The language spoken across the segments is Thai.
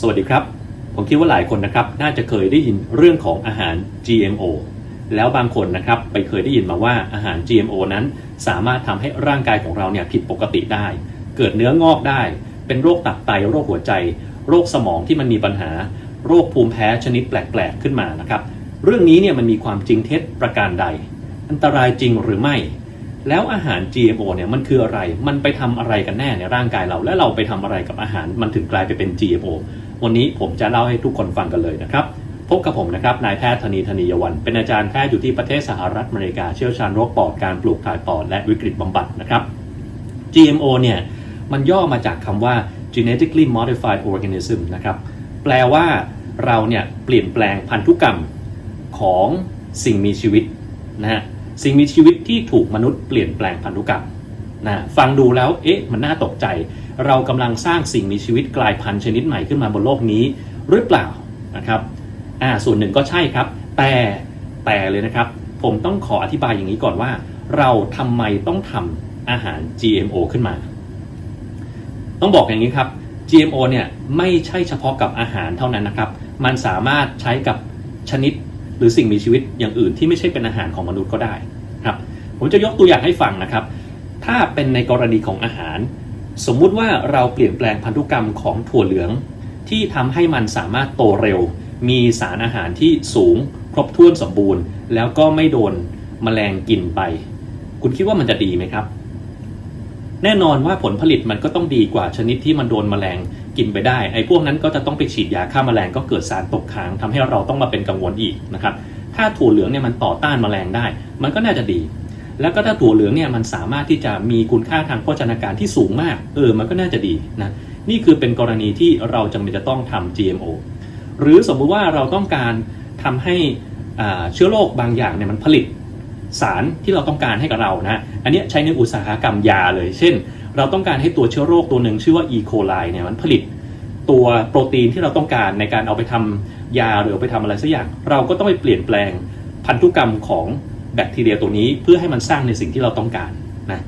สวัสดีครับ ผมคิดว่าหลายคนนะครับ น่าจะเคยได้ยินเรื่องของอาหาร GMO แล้วบางคนนะครับไปเคยได้ยินมาว่าอาหาร GMO นั้น สามารถทำให้ร่างกายของเราเนี่ยผิดปกติได้ เกิดเนื้องอกได้ เป็นโรคตับไตโรคหัวใจ โรคสมองที่มันมีปัญหา โรคภูมิแพ้ชนิดแปลก ๆ ขึ้นมานะครับ เรื่องนี้เนี่ยมันมีความจริงเท็จประการใด อันตรายจริงหรือไม่ แล้วอาหาร GMO เนี่ยมันคืออะไร มันไปทำอะไรกันแน่ในร่างกายเรา และเราไปทำอะไรกับอาหาร มันถึงกลายไปเป็น GMO วันนี้ผมจะเล่าให้ทุกคนฟังกันเลยนะครับ พบกับผมนะครับนายแพทย์ธนีธนียวัน เป็นอาจารย์แพทย์อยู่ที่ประเทศสหรัฐอเมริกาเชี่ยวชาญโรคปอดการปลูกถ่ายปอดและวิกฤตบำบัดนะครับ GMO เนี่ยมันย่อมาจากคำว่า genetically modified organism นะครับ แปลว่าเราเนี่ยเปลี่ยนแปลงพันธุกรรมของสิ่งมีชีวิตนะฮะสิ่งมีชีวิตที่ถูกมนุษย์เปลี่ยนแปลงพันธุกรรมนะฟังดูแล้วเอ๊ะมันน่าตกใจ เรากำลังสร้างสิ่งมีชีวิตกลายพันธุ์ชนิดใหม่ขึ้นมาบนโลกนี้หรือเปล่านะครับอ่าส่วนหนึ่งก็ใช่ครับ แต่แต่เลยนะครับ ผมต้องขออธิบายอย่างนี้ก่อนว่า เราทำไมต้องทำอาหาร GMO ขึ้นมา ต้องบอกอย่างนี้ครับ GMO เนี่ยไม่ใช่เฉพาะกับอาหารเท่านั้นนะครับ มันสามารถใช้กับชนิดหรือสิ่งมีชีวิตอย่างอื่นที่ไม่ใช่เป็นอาหารของมนุษย์ก็ได้ครับ ผมจะยกตัวอย่างให้ฟังนะครับ ถ้าเป็นในกรณีของอาหาร สมมุติว่าเราเปลี่ยนแปลงพันธุกรรมของถั่วเหลือง ที่ทำให้มันสามารถโตเร็ว มีสารอาหารที่สูงครบถ้วนสมบูรณ์ แล้วก็ไม่โดนแมลงกินไป คุณคิดว่ามันจะดีไหมครับ แน่นอนว่าผลผลิตมันก็ต้องดีกว่าชนิดที่มันโดนแมลงกินไปได้ ไอ้พวกนั้นก็จะต้องไปฉีดยาฆ่าแมลงก็เกิดสารตกค้างทำให้เราต้องมาเป็นกังวลอีกนะครับ ถ้าถั่วเหลืองเนี่ยมันต่อต้านแมลงได้ มันก็น่าจะดี แล้วก็ถ้าถั่วเหลืองเนี่ยมันสามารถที่จะมีคุณค่าทางโภชนาการที่สูงมาก เออมันก็น่าจะดีนะนี่คือเป็นกรณีที่เราจำเป็นจะต้องทำ GMO หรือสมมุติว่าเราต้องการทำให้เชื้อโรคบางอย่างเนี่ยมันผลิตสารที่เราต้องการให้กับเรานะ อันนี้ใช้ในอุตสาหกรรมยาเลย เช่น เราต้องการให้ตัวเชื้อโรคตัวหนึ่งชื่อว่า E. coli เนี่ยมันผลิตตัวโปรตีนที่เราต้องการในการเอาไปทำยาหรือเอาไปทำอะไรสักอย่าง เราก็ต้องไปเปลี่ยนแปลงพันธุกรรมของ แบคทีเรียตัวนี้เพื่อให้มันสร้างในสิ่งที่เราต้องการนะ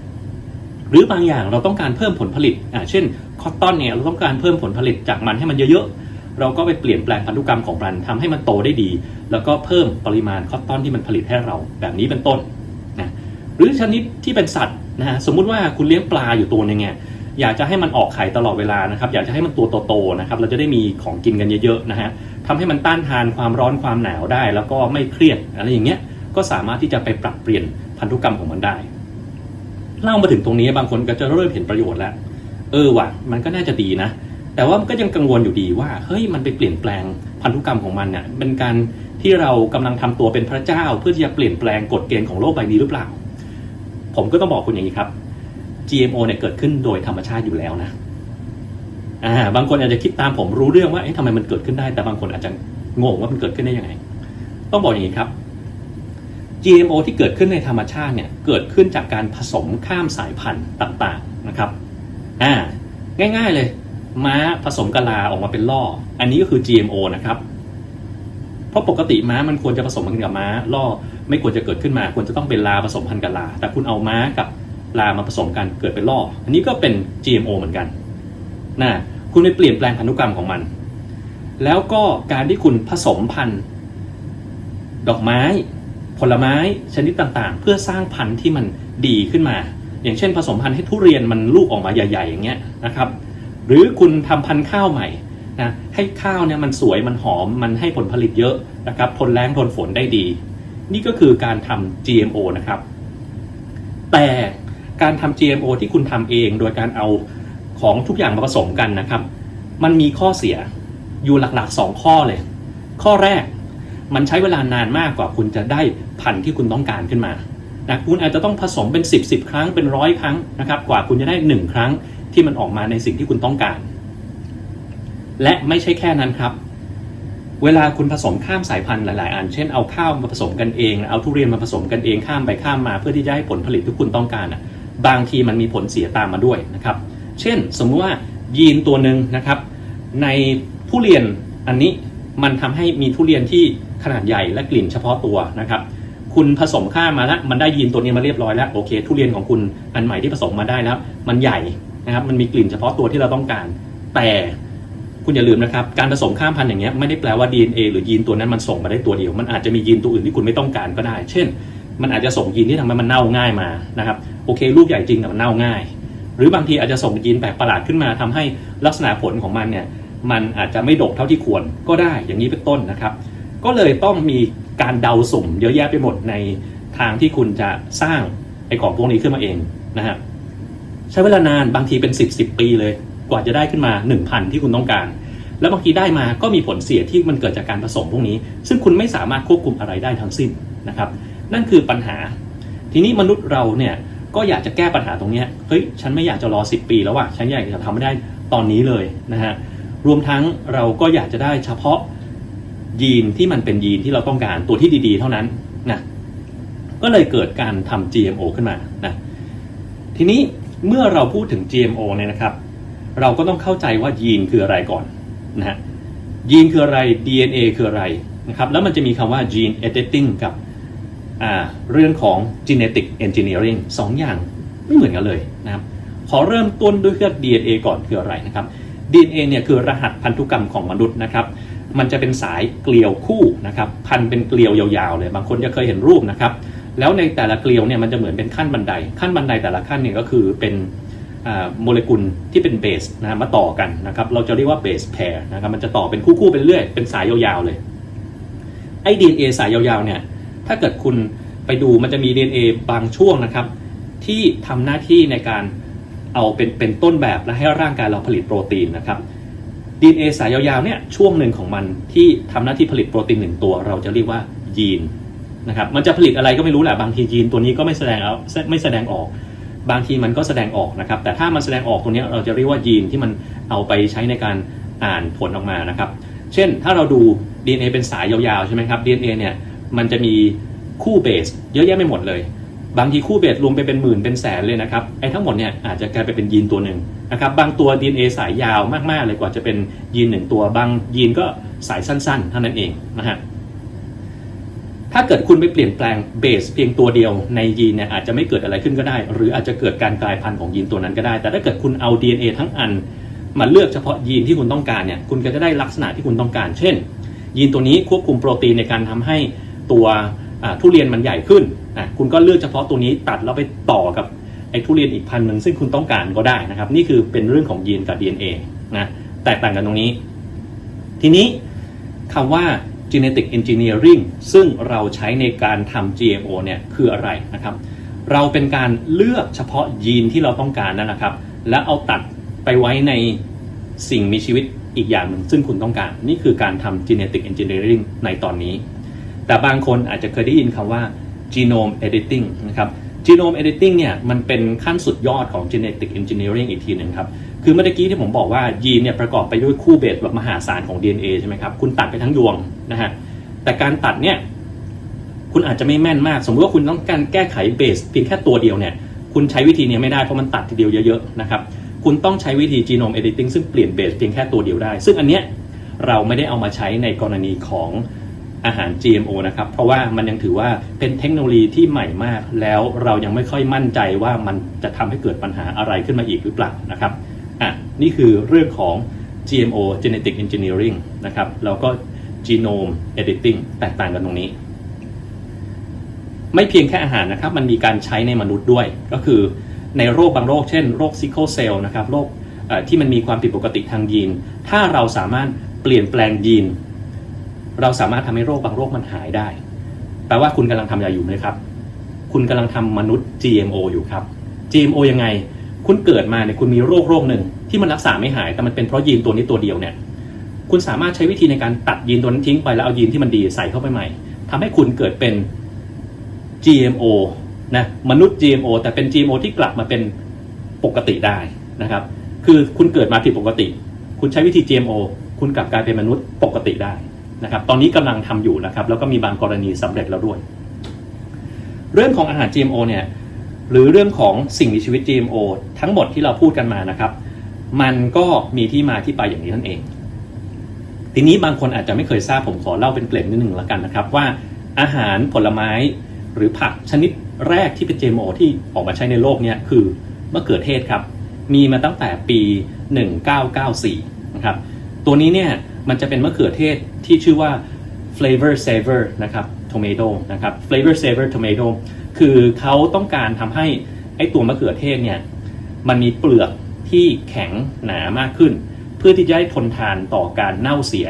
หรือบางอย่างเราต้องการเพิ่มผลผลิตอ่าเช่นคอตตอนเนี่ยเราต้องการเพิ่มผลผลิตจากมันให้มันเยอะๆเราก็ไปเปลี่ยนแปลงพันธุกรรมของมันทำให้มันโตได้ดี แล้วก็เพิ่มปริมาณคอตตอนที่มันผลิตให้เราแบบนี้เป็นต้นนะหรือชนิดที่เป็นสัตว์นะฮะสมมุติว่าคุณเลี้ยงปลาอยู่ตัวหนึงเนี่ยอยากจะให้มันออกไข่ตลอดเวลานะครับ อยากจะให้มันตัวโตๆนะครับ เราจะได้มีของกินกันเยอะๆนะฮะทำให้มันต้านทานความร้อนความหนาวได้ แล้วก็ไม่เครียดอะไรอย่างเงี้ย ก็สามารถที่จะไปปรับเปลี่ยนพันธุกรรมของมันได้ เล่ามาถึงตรงนี้บางคนก็จะเริ่มเห็นประโยชน์แล้ว เออว่ะมันก็น่าจะดีนะ แต่ว่ามันก็ยังกังวลอยู่ดีว่าเฮ้ยมันไปเปลี่ยนแปลงพันธุกรรมของมันเนี่ยเป็นการที่เรากำลังทำตัวเป็นพระเจ้า เพื่อที่จะเปลี่ยนแปลงกฎเกณฑ์ของโลกใบนี้หรือเปล่า ผมก็ต้องบอกคุณอย่างนี้ครับ GMO เนี่ยเกิดขึ้นโดยธรรมชาติอยู่แล้วนะอ่าบางคนอาจจะคิดตามผมรู้เรื่องว่าเอ๊ะทำไมมันเกิดขึ้นได้ แต่บางคนอาจจะงงว่ามันเกิดขึ้นได้ยังไง ต้องบอกอย่างนี้ครับ GMO ที่เกิดขึ้นในธรรมชาติเนี่ยเกิดขึ้นจากการผสมข้ามสายพันธุ์ต่างๆนะครับอ่าง่ายๆเลย ม้าผสมกะลาออกมาเป็นล่อ อันนี้ก็คือ GMO นะครับ เพราะปกติม้ามันควรจะผสมกันกับม้าล่อไม่ควรจะเกิดขึ้นมาควรจะต้องเป็นลาผสมพันธุ์กับลา แต่คุณเอาม้ากับลามาผสมกันเกิดเป็นล่อ อันนี้ก็เป็น GMO เหมือนกันนะคุณไปเปลี่ยนแปลงพันธุกรรมของมัน แล้วก็การที่คุณผสมพันธุ์ดอกไม้ ผลไม้ชนิดต่างๆ เพื่อสร้างพันธุ์ที่มันดีขึ้นมา อย่างเช่นผสมพันธุ์ให้ทุเรียนมันลูกออกมาใหญ่ๆ อย่างเงี้ยนะครับ หรือคุณทำพันธุ์ข้าวใหม่นะให้ข้าวเนี่ยมันสวยมันหอมมันให้ผลผลิตเยอะนะครับทนแรงทนฝนได้ดี นี่ก็คือการทำ GMO นะครับ แต่การทำ GMO ที่คุณทำเองโดยการเอาของทุกอย่างมาผสมกันนะครับ มันมีข้อเสียอยู่หลักๆ 2 ข้อเลย ข้อแรก มันใช้เวลานานมากกว่าคุณจะได้พันธุ์ที่คุณต้องการขึ้นมานะคุณอาจจะต้องผสมเป็น 10บสครั้งเป็นร้อยครั้งนะครับ กว่าคุณจะได้ 1 ครั้งที่มันออกมาในสิ่งที่คุณต้องการ และไม่ใช่แค่นั้นครับ เวลาคุณผสมข้ามสายพันธุ์หลาย ๆ อัน เช่นเอาข้าวมาผสมกันเองเอาทุเรียนมาผสมกันเองข้ามไปข้ามมาเพื่อที่จะให้ผลผลิตที่คุณต้องการอะบางทีมันมีผลเสียตามมาด้วยนะครับ เช่น สมมุติว่ายีนตัวหนึ่งนะครับ ในทุเรียนอันนี้มันทำให้มีทุเรียนที่ ขนาดใหญ่และกลิ่นเฉพาะตัวนะครับ คุณผสมข้ามาแล้วมันได้ยีนตัวนี้มาเรียบร้อยแล้วโอเค ทุเรียนของคุณอันใหม่ที่ผสมมาได้แล้ว มันใหญ่นะครับ มันมีกลิ่นเฉพาะตัวที่เราต้องการ แต่คุณอย่าลืมนะครับ การผสมข้ามพันธุ์อย่างเงี้ยไม่ได้แปลว่า DNA หรือยีนตัวนั้นมันส่งมาได้ตัวเดียว มันอาจจะมียีนตัวอื่นที่คุณไม่ต้องการก็ได้ เช่น มันอาจจะส่งยีนที่ทำให้มันเน่าง่ายมานะครับโอเค ลูกใหญ่จริงแต่มันเน่าง่าย หรือบางทีอาจจะส่งยีนแปลกประหลาดขึ้นมาทำให้ลักษณะผลของมันเนี่ยมันอาจจะไม่ดกเท่าที่ควรก็ได้อย่างนี้เป็นต้นนะครับ ก็เลยต้องมีการเดาสุ่มเยอะแยะไปหมดในทางที่คุณจะสร้างไอ้ของพวกนี้ขึ้นมาเองนะฮะใช้เวลานานบางทีเป็น 10บสปีเลย กว่าจะได้ขึ้นมา 1,000 ที่คุณต้องการ แล้วบางทีได้มาก็มีผลเสียที่มันเกิดจากการผสมพวกนี้ ซึ่งคุณไม่สามารถควบคุมอะไรได้ทั้งสิ้นนะครับ นั่นคือปัญหา ทีนี้มนุษย์เราเนี่ยก็อยากจะแก้ปัญหาตรงนี้เฮ้ยฉันไม่อยากจะรอ 10 ปีแล้วว่ะฉันอยากจะทำให้ได้ตอนนี้เลยนะฮะรวมทั้งเราก็อยากจะได้เฉพาะ ยีนที่มันเป็นยีนที่เราต้องการตัวที่ดีๆ เท่านั้นนะก็เลยเกิดการทำ GMO ขึ้นมานะทีนี้เมื่อเราพูดถึง GMO เนี่ยนะครับ เราก็ต้องเข้าใจว่ายีนคืออะไรก่อนนะฮะยีนคืออะไร DNA คืออะไรนะครับแล้วมันจะมีคำว่า gene editing กับเรื่องของ genetic engineering สองอย่างไม่เหมือนกันเลยนะครับ ขอเริ่มต้นด้วยเรื่อง DNA ก่อนคืออะไรนะครับ DNA เนี่ยคือรหัสพันธุกรรมของมนุษย์นะครับ มันจะเป็นสายเกลียวคู่นะครับพันเป็นเกลียวยาวๆเลย บางคนจะเคยเห็นรูปนะครับ แล้วในแต่ละเกลียวเนี่ยมันจะเหมือนเป็นขั้นบันได ขั้นบันไดแต่ละขั้นเนี่ยก็คือเป็นโมเลกุลที่เป็นเบสนะมาต่อกันนะครับ เราจะเรียกว่าเบสแพร์นะครับมันจะต่อเป็นคู่ๆไปเรื่อยเป็นสายยาวๆเลยไอ้ DNA สายยาวๆเนี่ยถ้าเกิดคุณไปดูมันจะมี DNA บางช่วงนะครับ ที่ทำหน้าที่ในการเอาเป็นเป็นต้นแบบและให้ร่างกายเราผลิตโปรตีนนะครับ DNA สายยาวๆเนี่ยช่วงหนึ่งของมันที่ทำหน้าที่ผลิตโปรตีนหนึ่งตัว เราจะเรียกว่ายีนนะครับมันจะผลิตอะไรก็ไม่รู้แหละบางทียีนตัวนี้ก็ไม่แสดงเอาไม่แสดงออก บางทีมันก็แสดงออกนะครับ แต่ถ้ามันแสดงออกตัวนี้เราจะเรียกว่ายีนที่มันเอาไปใช้ในการอ่านผลออกมานะครับ เช่นถ้าเราดู DNA เป็นสายยาวๆใช่ไหมครับ DNA เนี่ยมันจะมีคู่เบสเยอะแยะไปหมดเลย บางทีคู่เบสรวมไปเป็นหมื่นเป็นแสนเลยนะครับไอ้ทั้งหมดเนี่ยอาจจะกลายไปเป็นยีนตัวหนึ่งนะครับบางตัว DNA สายยาวมากๆเลยกว่าจะเป็นยีนหนึ่งตัว บางยีนก็สายสั้นๆเท่านั้นเองนะฮะถ้าเกิดคุณไปเปลี่ยนแปลงเบสเพียงตัวเดียวในยีนเนี่ยอาจจะไม่เกิดอะไรขึ้นก็ได้ หรืออาจจะเกิดการกลายพันธุ์ของยีนตัวนั้นก็ได้ แต่ถ้าเกิดคุณเอา DNA ทั้งอันมาเลือกเฉพาะยีนที่คุณต้องการเนี่ยคุณก็จะได้ลักษณะที่คุณต้องการ เช่น ยีนตัวนี้ควบคุมโปรตีนในการทำให้ตัวทุเรียนมันใหญ่ขึ้น นะคุณก็เลือกเฉพาะตัวนี้ตัดแล้วไปต่อกับไอ้ทุเรียนอีกพันหนึ่งซึ่งคุณต้องการก็ได้นะครับ นี่คือเป็นเรื่องของยีนกับ DNA นะแตกต่างกันตรงนี้ ทีนี้คำว่า genetic engineering ซึ่งเราใช้ในการทำ GMO เนี่ยคืออะไรนะครับ เราเป็นการเลือกเฉพาะยีนที่เราต้องการนั่นนะครับ และเอาตัดไปไว้ในสิ่งมีชีวิตอีกอย่างหนึ่งซึ่งคุณต้องการ นี่คือการทำ genetic engineering ในตอนนี้ แต่บางคนอาจจะเคยได้ยินคำว่า genome editing นะครับ genome editing เนี่ยมันเป็นขั้นสุดยอดของ genetic engineering อีกทีหนึ่งครับ คือเมื่อกี้ที่ผมบอกว่ายีนเนี่ยประกอบไปด้วยคู่เบสแบบมหาศาลของ DNA ใช่ไหมครับ คุณตัดไปทั้งยวงนะฮะ แต่การตัดเนี่ยคุณอาจจะไม่แม่นมาก สมมติว่าคุณต้องการแก้ไขเบสเพียงแค่ตัวเดียวเนี่ย คุณใช้วิธีนี้ไม่ได้เพราะมันตัดทีเดียวเยอะๆนะครับ คุณต้องใช้วิธี genome editing ซึ่งเปลี่ยนเบสเพียงแค่ตัวเดียวได้ ซึ่งอันเนี้ยเราไม่ได้เอามาใช้ในกรณีของ อาหาร GMO นะครับ เพราะว่ามันยังถือว่าเป็นเทคโนโลยีที่ใหม่มาก แล้วเรายังไม่ค่อยมั่นใจว่ามันจะทำให้เกิดปัญหาอะไรขึ้นมาอีกหรือเปล่านะครับอะนี่คือเรื่องของ GMO genetic engineering นะครับแล้วก็ genome editing แตกต่างกันตรงนี้ ไม่เพียงแค่อาหารนะครับ มันมีการใช้ในมนุษย์ด้วย ก็คือในโรคบางโรค เช่นโรคซิโคเซลนะครับโรคที่มันมีความผิดปกติทางยีน ถ้าเราสามารถเปลี่ยนแปลงยีน เราสามารถทำให้โรคบางโรคมันหายได้ แปลว่าคุณกำลังทำอะไรอยู่ไหมครับ คุณกำลังทำมนุษย์ GMO อยู่ครับ GMO ยังไง คุณเกิดมาเนี่ยคุณมีโรคโรคหนึ่งที่มันรักษาไม่หาย แต่มันเป็นเพราะยีนตัวนี้ตัวเดียวเนี่ย คุณสามารถใช้วิธีในการตัดยีนตัวนั้นทิ้งไปแล้วเอายีนที่มันดีใส่เข้าไปใหม่ทำให้คุณเกิดเป็น GMO นะมนุษย์ GMO แต่เป็น GMO ที่กลับมาเป็นปกติได้นะครับ คือคุณเกิดมาผิดปกติ คุณใช้วิธี GMO คุณกลับกลายเป็นมนุษย์ปกติได้ นะครับตอนนี้กำลังทำอยู่นะครับแล้วก็มีบางกรณีสำเร็จแล้วด้วย เรื่องของอาหาร GMO เนี่ยหรือเรื่องของสิ่งมีชีวิต GMO ทั้งหมดที่เราพูดกันมานะครับ มันก็มีที่มาที่ไปอย่างนี้นั่นเอง ทีนี้บางคนอาจจะไม่เคยทราบผมขอเล่าเป็นเกร็ดนิดหนึ่งแล้วกันนะครับว่าอาหารผลไม้หรือผักชนิดแรกที่เป็น GMO ที่ออกมาใช้ในโลกเนี่ยคือมะเขือเทศครับ มีมาตั้งแต่ปี 1994 นะครับ ตัวนี้เนี่ย มันจะเป็นมะเขือเทศที่ชื่อว่า flavor saver นะครับ tomato นะครับ flavor saver tomato คือเขาต้องการทำให้ไอตัวมะเขือเทศเนี่ยมันมีเปลือกที่แข็งหนามากขึ้น เพื่อที่จะให้ทนทานต่อการเน่าเสีย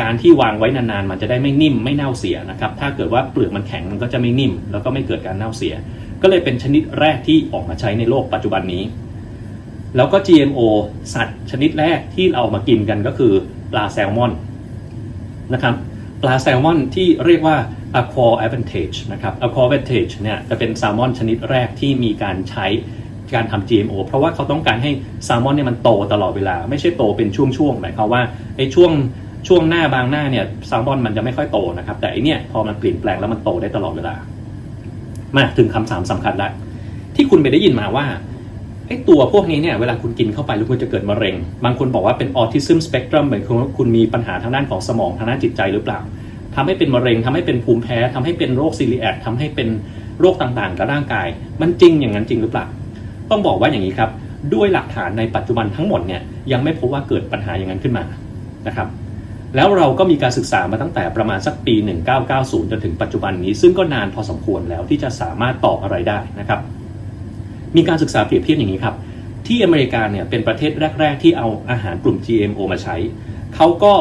การที่วางไว้นานๆ มันจะได้ไม่นิ่มไม่เน่าเสียนะครับ ถ้าเกิดว่าเปลือกมันแข็งมันก็จะไม่นิ่ม แล้วก็ไม่เกิดการเน่าเสีย ก็เลยเป็นชนิดแรกที่ออกมาใช้ในโลกปัจจุบันนี้ แล้วก็ GMO สัตว์ชนิดแรกที่เราเอามากินกันก็คือ ปลาแซลมอนนะครับปลาแซลมอนที่เรียกว่า aqua advantage นะครับ aqua advantage เนี่ยจะเป็นแซลมอนชนิดแรกที่มีการใช้การทำ GMO เพราะว่าเขาต้องการให้แซลมอนเนี่ยมันโตตลอดเวลา ไม่ใช่โตเป็นช่วงๆหมายความว่าไอ้ช่วงช่วงหน้าบางหน้าเนี่ยแซลมอนมันจะไม่ค่อยโตนะครับแต่อันเนี่ยพอมันเปลี่ยนแปลงแล้วมันโตได้ตลอดเวลา มาถึงคำถามสำคัญแล้วที่คุณไปได้ยินมาว่า ไอ้ตัวพวกนี้เนี่ยเวลาคุณกินเข้าไปแล้วคุณจะเกิดมะเร็ง บางคนบอกว่าเป็นออทิซึมสเปกตรัมเหมือนคุณคุณมีปัญหาทางด้านของสมองทางด้านจิตใจหรือเปล่าทำให้เป็นมะเร็งทำให้เป็นภูมิแพ้ทำให้เป็นโรคซีเรียกทำให้เป็นโรคต่างๆ กับร่างกาย มันจริงอย่างนั้นจริงหรือเปล่า ต้องบอกว่าอย่างนี้ครับ ด้วยหลักฐานในปัจจุบันทั้งหมดเนี่ยยังไม่พบว่าเกิดปัญหาอย่างนั้นขึ้นมานะครับแล้วเราก็มีการศึกษามาตั้งแต่ประมาณสักปี 1990 จนถึงปัจจุบันนี้ ซึ่งก็นานพอสมควรแล้วที่จะสามารถตอบอะไรได้นะครับ มีการศึกษาเปรียบเทียบอย่างนี้ครับ ที่อเมริกาเนี่ยเป็นประเทศแรก ๆ ที่เอาอาหารกลุ่ม GMO มาใช้ เขาก็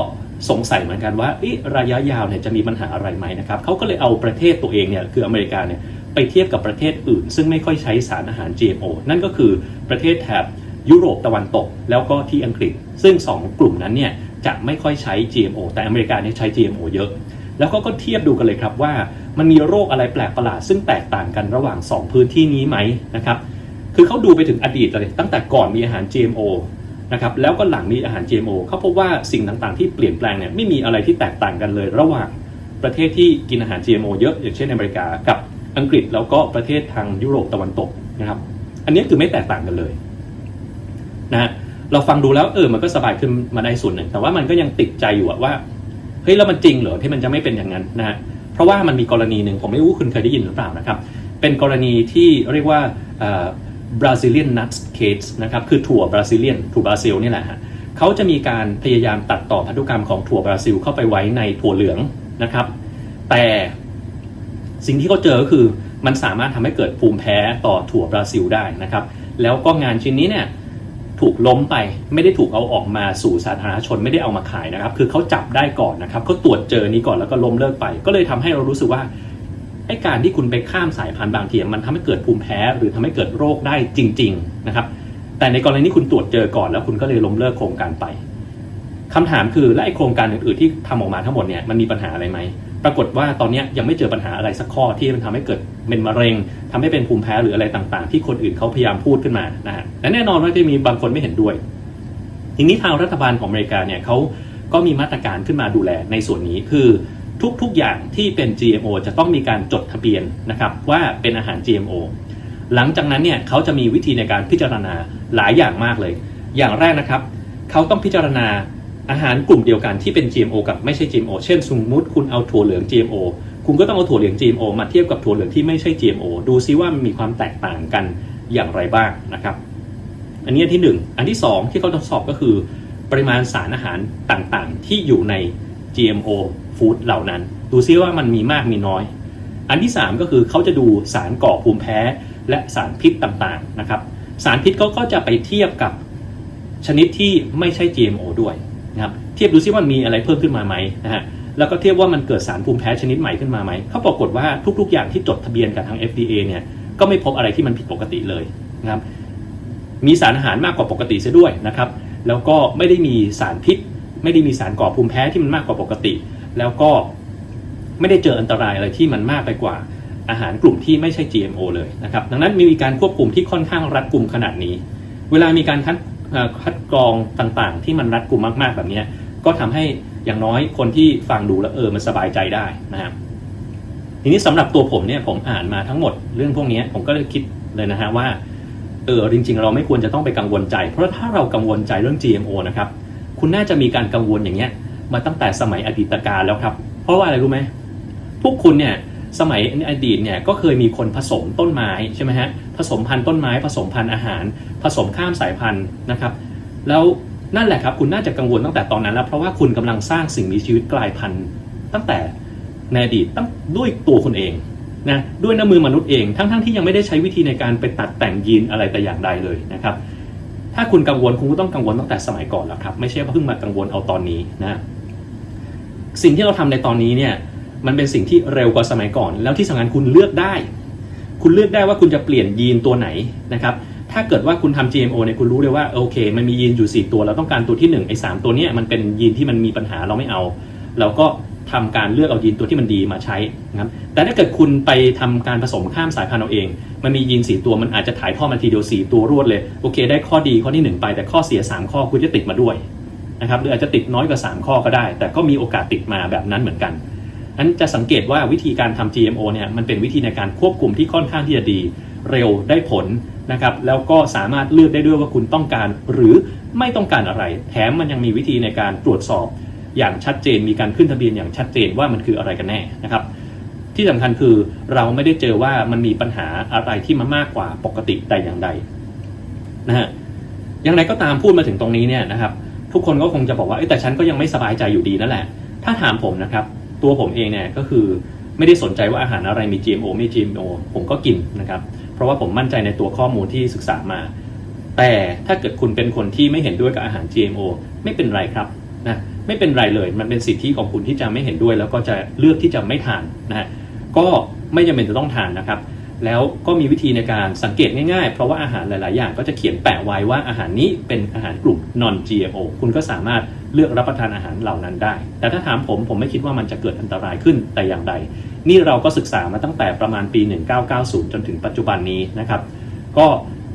สงสัยเหมือนกันว่าระยะยาวเนี่ยจะมีปัญหาอะไรไหมนะครับเขาก็เลยเอาประเทศตัวเองเนี่ยคืออเมริกาเนี่ยไปเทียบกับประเทศอื่น ซึ่งไม่ค่อยใช้สารอาหาร GMO นั่นก็คือประเทศแถบยุโรปตะวันตก แล้วก็ที่อังกฤษ ซึ่ง 2 กลุ่มนั้นเนี่ยจะไม่ค่อยใช้ GMO แต่อเมริกาเนี่ยใช้ GMO เยอะ แล้วก็ก็เทียบดูกันเลยครับว่า มันมีโรคอะไรแปลกประหลาดซึ่งแตกต่างกันระหว่าง 2 พื้นที่นี้ไหมนะครับ คือเขาดูไปถึงอดีตเลยตั้งแต่ก่อนมีอาหาร GMO นะครับแล้วก็หลังมีอาหาร GMO เขาพบว่าสิ่งต่างๆที่เปลี่ยนแปลงเนี่ยไม่มีอะไรที่แตกต่างกันเลย ระหว่างประเทศที่กินอาหาร GMO เยอะอย่างเช่นอเมริกากับอังกฤษแล้วก็ประเทศทางยุโรปตะวันตกนะครับ อันนี้คือไม่แตกต่างกันเลยนะเราฟังดูแล้วเออมันก็สบายขึ้นมาได้ส่วนหนึ่ง แต่ว่ามันก็ยังติดใจอยู่ว่าเฮ้ยแล้วมันจริงเหรอที่มันจะไม่เป็นอย่างนั้นนะฮะเพราะว่ามันมีกรณีหนึ่งผมไม่รู้คุณเคยได้ยินหรือเปล่านะครับ เป็นกรณีที่เรียกว่า บราซิเลียนนัทเคสนะครับคือถั่วบราซิเลียนถั่วบราซิลนี่แหละฮะเขาจะมีการพยายามตัดต่อพันธุกรรมของถั่วบราซิลเข้าไปไว้ในถั่วเหลืองนะครับ แต่สิ่งที่เขาเจอก็คือมันสามารถทำให้เกิดภูมิแพ้ต่อถั่วบราซิลได้นะครับ แล้วก็งานชิ้นนี้เนี่ยถูกล้มไปไม่ได้ถูกเอาออกมาสู่สาธารณชนไม่ได้เอามาขายนะครับ คือเขาจับได้ก่อนนะครับเขาตรวจเจอนี้ก่อนแล้วก็ล้มเลิกไป ก็เลยทำให้เรารู้สึกว่า ไอ้การที่คุณไปข้ามสายพันธุ์บางทีมันทำให้เกิดภูมิแพ้หรือทำให้เกิดโรคได้จริง ๆนะครับ แต่ในกรณีนี้คุณตรวจเจอก่อนแล้วคุณก็เลยล้มเลิกโครงการไปคำถามคือและไอ้โครงการอื่นๆที่ทำออกมาทั้งหมดเนี่ยมันมีปัญหาอะไรไหมปรากฏว่าตอนนี้ยังไม่เจอปัญหาอะไรสักข้อที่มันทำให้เกิดเป็นมะเร็งทำให้เป็นภูมิแพ้หรืออะไรต่างๆ ที่คนอื่นเขาพยายามพูดขึ้นมานะฮะและแน่นอนว่าจะมีบางคนไม่เห็นด้วย ทีนี้ทางรัฐบาลของอเมริกาเนี่ยเขาก็มีมาตรการขึ้นมาดูแลในส่วนนี้คือ ทุกๆอย่างที่เป็น GMO จะต้องมีการจดทะเบียนนะครับว่าเป็นอาหาร GMO หลังจากนั้นเนี่ยเขาจะมีวิธีในการพิจารณาหลายอย่างมากเลย อย่างแรกนะครับเขาต้องพิจารณาอาหารกลุ่มเดียวกันที่เป็น GMO กับไม่ใช่ GMO เช่นสมมติคุณเอาถั่วเหลือง GMO คุณก็ต้องเอาถั่วเหลือง GMO มาเทียบกับถั่วเหลืองที่ไม่ใช่ GMO ดูซิว่ามันมีความแตกต่างกันอย่างไรบ้างนะครับ อันนี้ที่หนึ่งอันที่สองที่เขาทดสอบก็คือ ปริมาณสารอาหารต่างๆ ที่อยู่ใน GMO ฟู้ดเหล่านั้น ดูซิว่ามันมีมากมีน้อย อันที่ 3 ก็คือเขาจะดูสารก่อภูมิแพ้และสารพิษต่างๆนะครับ สารพิษเขาก็จะไปเทียบกับชนิดที่ไม่ใช่ GMO ด้วยนะครับเทียบดูซิว่ามันมีอะไรเพิ่มขึ้นมาไหมนะฮะแล้วก็เทียบว่ามันเกิดสารภูมิแพ้ชนิดใหม่ขึ้นมาไหมเขาปรากฏว่าทุก ๆ อย่างที่จดทะเบียนกับทาง FDA เนี่ยก็ไม่พบอะไรที่มันผิดปกติเลยนะครับมีสารอาหารมากกว่าปกติเสียด้วยนะครับ แล้วก็ไม่ได้มีสารพิษ ไม่ได้มีสารก่อภูมิแพ้ที่มันมากกว่าปกติ แล้วก็ไม่ได้เจออันตรายอะไรที่มันมากไปกว่าอาหารกลุ่มที่ไม่ใช่ GMO เลยนะครับ ดังนั้นมีการควบคุมที่ค่อนข้างรัดกุมขนาดนี้ เวลามีการคัดคัดกรองต่างๆ ที่มันรัดกุมมากๆแบบนี้ ก็ทำให้อย่างน้อยคนที่ฟังดูแล้วเออมันสบายใจได้นะครับทีนี้สำหรับตัวผมเนี่ยผมอ่านมาทั้งหมดเรื่องพวกนี้ผมก็เลยคิดเลยนะฮะว่าเออจริง ๆ เราไม่ควรจะต้องไปกังวลใจ เพราะถ้าเรากังวลใจเรื่อง GMO นะครับคุณน่าจะมีการกังวลอย่างเงี้ย มาตั้งแต่สมัยอดีตการแล้วครับ เพราะว่าอะไรรู้ไหมพวกคุณเนี่ยสมัยอดีตเนี่ยก็เคยมีคนผสมต้นไม้ใช่ไหมฮะผสมพันธุ์ต้นไม้ ผสมพันธุ์อาหาร ผสมข้ามสายพันธุ์นะครับ แล้วนั่นแหละครับคุณน่าจะกังวลตั้งแต่ตอนนั้นแล้วเพราะว่าคุณกำลังสร้างสิ่งมีชีวิตกลายพันธุ์ ตั้งแต่ในอดีตตั้งด้วยตัวคุณเองนะด้วยน้ำมือมนุษย์เองทั้งๆทที่ยังไม่ได้ใช้วิธีในการไปตัดแต่งยีนอะไรแต่อย่างใดเลยนะครับ ถ้าคุณกังวลคุณก็ต้องกังวลตั้งแต่สมัยก่อนแล้วครับ ไม่ใช่เพิ่งมากังวลเอาตอนนี้นะ สิ่งที่เราทำในตอนนี้เนี่ยมันเป็นสิ่งที่เร็วกว่าสมัยก่อน แล้วที่สำคัญคุณเลือกได้ คุณเลือกได้ว่าคุณจะเปลี่ยนยีนตัวไหนนะครับถ้าเกิดว่าคุณทำ GMO เนี่ยคุณรู้เลยว่าโอเค มันมียีนอยู่ 4 ตัวเราต้องการตัวที่1ไอ้สตัวเนี้ยมันเป็นยีนที่มันมีปัญหาเราไม่เอา เราก็ทำการเลือกเอายีนตัวที่มันดีมาใช้นะครับแต่ถ้าเกิดคุณไปทำการผสมข้ามสายพันธุ์เอาเอง มันมียีน 4 ตัวมันอาจจะถ่ายทอดมาทีเดียว4ตัวรวดเลยโอเค ได้ข้อดีข้อที่ 1 ไปแต่ข้อเสีย 3 ข้อคุณจะติดมาด้วย นะครับหรืออาจจะติดน้อยกว่า 3 ข้อก็ได้ แต่ก็มีโอกาสติดมาแบบนั้นเหมือนกันนั้นจะสังเกตว่าวิธีการทำ GMO เนี่ยมันเป็นวิธีในการควบคุมที่ค่อนข้างที่จะดีเร็วได้ผลนะครับแล้วก็สามารถเลือกได้ด้วยว่าคุณต้องการ หรือไม่ต้องการอะไร แถมมันยังมีวิธีในการตรวจสอบ อย่างชัดเจนมีการขึ้นทะเบียนอย่างชัดเจนว่ามันคืออะไรกันแน่นะครับ ที่สำคัญคือเราไม่ได้เจอว่ามันมีปัญหาอะไรที่มันมากกว่าปกติแต่อย่างใดนะฮะอย่างไรก็ตามพูดมาถึงตรงนี้เนี่ยนะครับ ทุกคนก็คงจะบอกว่าแต่ฉันก็ยังไม่สบายใจอยู่ดีนั่นแหละ ถ้าถามผมนะครับ ตัวผมเองเนี่ยก็คือไม่ได้สนใจว่าอาหารอะไรมี GMO ไม่ GMO ผมก็กินนะครับ เพราะว่าผมมั่นใจในตัวข้อมูลที่ศึกษามา แต่ถ้าเกิดคุณเป็นคนที่ไม่เห็นด้วยกับอาหาร GMO ไม่เป็นไรครับนะไม่เป็นไรเลย มันเป็นสิทธิของคุณที่จะไม่เห็นด้วย แล้วก็จะเลือกที่จะไม่ทานนะฮะก็ไม่จำเป็นจะต้องทานนะครับ แล้วก็มีวิธีในการสังเกตง่ายๆ เพราะว่าอาหารหลาย ๆ อย่างก็จะเขียนแปะไว้ว่าอาหารนี้เป็นอาหารกลุ่ม non GMO คุณก็สามารถเลือกรับประทานอาหารเหล่านั้นได้ แต่ถ้าถามผมผมไม่คิดว่ามันจะเกิดอันตรายขึ้นแต่อย่างใด นี่เราก็ศึกษามาตั้งแต่ประมาณปี 1990 จนถึงปัจจุบันนี้นะครับ ก็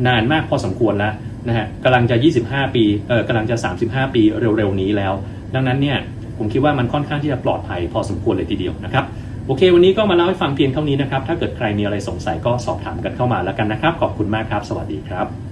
นานมากพอสมควรแล้วนะฮะกำลังจะ 25 ปีเออกำลังจะ 35 ปีเร็ว ๆ นี้แล้ว ดังนั้นเนี่ยผมคิดว่ามันค่อนข้างที่จะปลอดภัยพอสมควรเลยทีเดียวนะครับ โอเค วันนี้ก็มาเล่าให้ฟังเพียงเท่านี้นะครับ ถ้าเกิดใครมีอะไรสงสัยก็สอบถามกันเข้ามาแล้วกันนะครับ ขอบคุณมากครับ สวัสดีครับ